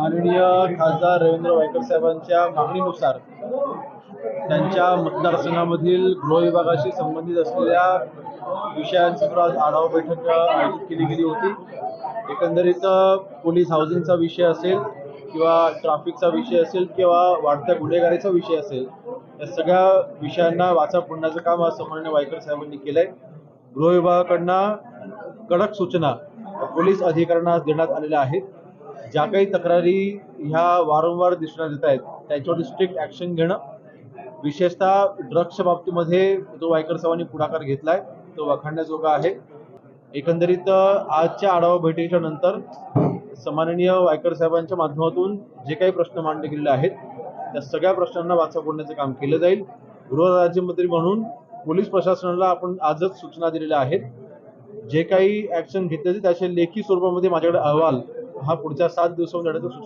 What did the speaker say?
माननीय खासदार रवींद्र वायकर साहेबांच्या मागणीनुसार त्यांच्या मतदारसंघामधील गृहविभागाशी संबंधित असलेल्या विषयांची आज आढावा बैठक आयोजित केली गेली होती. एकंदरीत पोलीस हाऊसिंगचा विषय असेल किंवा ट्रॅफिकचा विषय असेल किंवा वाढत्या गुन्हेगारीचा विषय असेल या सगळ्या विषयांना वाचा फोडण्याचं काम आज समन्वय वायकर साहेबांनी केलंय. आहे विभागाकडनं कडक सूचना पोलीस अधिकाऱ्यांना देण्यात आलेल्या आहेत. ज्या काही तक्रारी ह्या वारंवार दिसण्यात येत आहेत त्याच्यावर स्ट्रिक्ट ॲक्शन घेणं विशेषतः ड्रग्सच्या बाबतीमध्ये जो वायकर साहेबांनी पुढाकार घेतलाय तो वाखाणण्याजोगा आहे. एकंदरीत आजच्या आढावा बैठकीच्या नंतर सन्माननीय वायकर साहेबांच्या माध्यमातून जे काही प्रश्न मांडले गेलेले आहेत त्या सगळ्या प्रश्नांना वाचा फोडण्याचं काम केलं जाईल. गृहराज्यमंत्री म्हणून पोलीस प्रशासनाला आपण आजच सूचना दिलेल्या आहेत. जे काही ऍक्शन घेतले त्याचे लेखी स्वरूपामध्ये माझ्याकडे अहवाल हा पुढच्या सात दिवसामध्ये देण्याचं